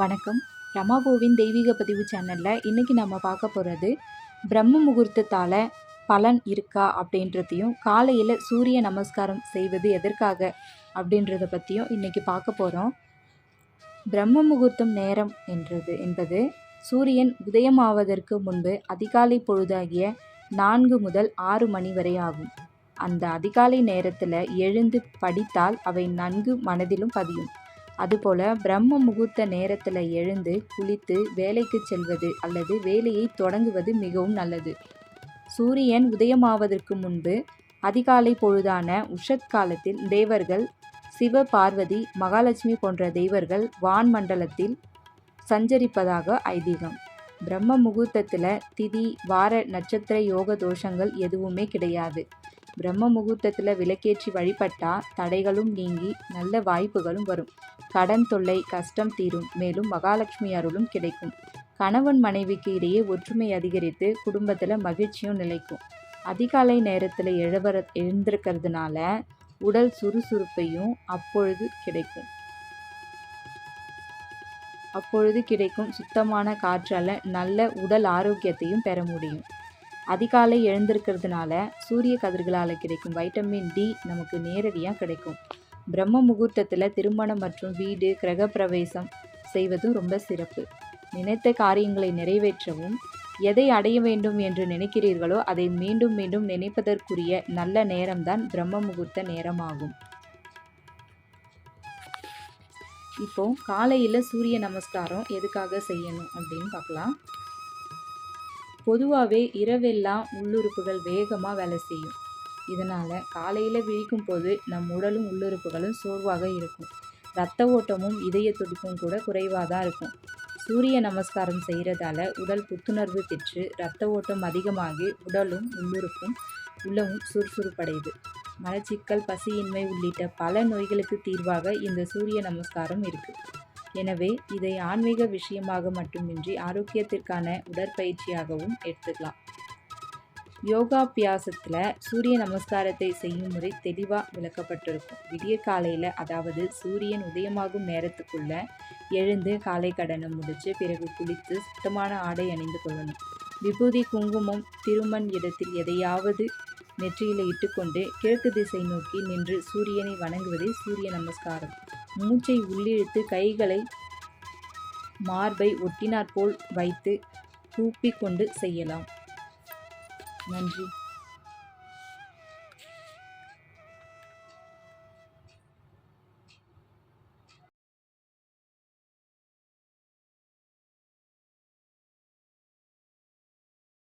வணக்கம். ரமாபோவின் தெய்வீக பதிவு சேனலில் இன்றைக்கி நம்ம பார்க்க போகிறது பிரம்ம முகூர்த்தத்தால் பலன் இருக்கா அப்படின்றதையும் காலையில் சூரிய நமஸ்காரம் செய்வது எதற்காக அப்படின்றத பற்றியும் இன்றைக்கி பார்க்க போகிறோம் பிரம்ம முகூர்த்தம் நேரம் என்றது என்பது சூரியன் உதயமாவதற்கு முன்பு அதிகாலை பொழுதாகிய நான்கு முதல் ஆறு மணி வரை ஆகும். அந்த அதிகாலை நேரத்தில் எழுந்து படித்தால் அவை நன்கு மனதிலும் பதியும். அதுபோல பிரம்ம முகூர்த்த நேரத்தில் எழுந்து குளித்து வேலைக்கு செல்வது அல்லது வேலையை தொடங்குவது மிகவும் நல்லது. சூரியன் உதயமாவதற்கு முன்பு அதிகாலை பொழுதான உஷத் காலத்தில் தேவர்கள் சிவ பார்வதி மகாலட்சுமி போன்ற தெய்வர்கள் வான் மண்டலத்தில் சஞ்சரிப்பதாக ஐதீகம். பிரம்ம முகூர்த்தத்தில் திதி வார நட்சத்திர யோக தோஷங்கள் எதுவுமே கிடையாது. பிரம்ம முகூர்த்தத்தில் விளக்கேற்றி வழிபட்டால் தடைகளும் நீங்கி நல்ல வாய்ப்புகளும் வரும். கடன் தொல்லை கஷ்டம் தீரும். மேலும் மகாலட்சுமி அருளும் கிடைக்கும். கணவன் மனைவிக்கு இடையே ஒற்றுமை அதிகரித்து குடும்பத்தில் மகிழ்ச்சியும் நிலைக்கும். அதிகாலை நேரத்தில் எழுவர எழுந்திருக்கிறதுனால உடல் சுறுசுறுப்பையும் அப்பொழுது கிடைக்கும். அப்பொழுது கிடைக்கும். சுத்தமான காற்றால் நல்ல உடல் ஆரோக்கியத்தையும் பெற முடியும். அதிகாலை எழுந்திருக்கிறதுனால சூரிய கதிர்களால் கிடைக்கும் வைட்டமின் டி நமக்கு நேரடியாக கிடைக்கும். பிரம்ம முகூர்த்தத்தில் திருமணம் மற்றும் வீடு கிரகப்பிரவேசம் செய்வதும் ரொம்ப சிறப்பு. நினைத்த காரியங்களை நிறைவேற்றவும் எதை அடைய வேண்டும் என்று நினைக்கிறீர்களோ அதை மீண்டும் மீண்டும் நினைப்பதற்குரிய நல்ல நேரம்தான் பிரம்ம முகூர்த்த நேரமாகும். இப்போ காலையில் சூரிய நமஸ்காரம் எதுக்காக செய்யணும் அப்படின்னு பார்க்கலாம். பொதுவாகவே இரவெல்லாம் உள்ளுறுப்புகள் வேகமாக வேலை செய்யும். இதனால் காலையில் விழிக்கும் போது நம் உடலும் உள்ளுறுப்புகளும் சோர்வாக இருக்கும். இரத்த ஓட்டமும் இதய துடிப்பும் கூட குறைவாக தான் இருக்கும். சூரிய நமஸ்காரம் செய்கிறதால உடல் புத்துணர்வு பெற்று இரத்த ஓட்டம் அதிகமாகி உடலும் உள்ளுறுப்பும் உள்ளமும் சுறுசுறுப்படையுது. மலச்சிக்கல் பசியின்மை உள்ளிட்ட பல நோய்களுக்கு தீர்வாக இந்த சூரிய நமஸ்காரம் இருக்குது எனவே இதை ஆன்மீக விஷயமாக மட்டுமின்றி ஆரோக்கியத்திற்கான உடற்பயிற்சியாகவும் எடுத்துக்கலாம். யோகாபியாசத்தில் சூரிய நமஸ்காரத்தை செய்யும் முறை தெளிவாக விளக்கப்பட்டிருக்கும். விடிய காலையில் அதாவது சூரியன் உதயமாகும் நேரத்துக்குள்ளே எழுந்து காலை கடனை முடித்து பிறகு குளித்து சுத்தமான ஆடை அணிந்து கொள்ளணும். விபூதி குங்குமம் திருமண் இடத்தில் எதையாவது நெற்றியில் இட்டுக்கொண்டு கிழக்கு திசை நோக்கி நின்று சூரியனை வணங்குவதே சூரிய நமஸ்காரம். மூச்சை உள்ளிழுத்து கைகளை மார்பை ஒட்டினாற்போல் வைத்து கூப்பிக்கொண்டு செய்யலாம். நன்றி.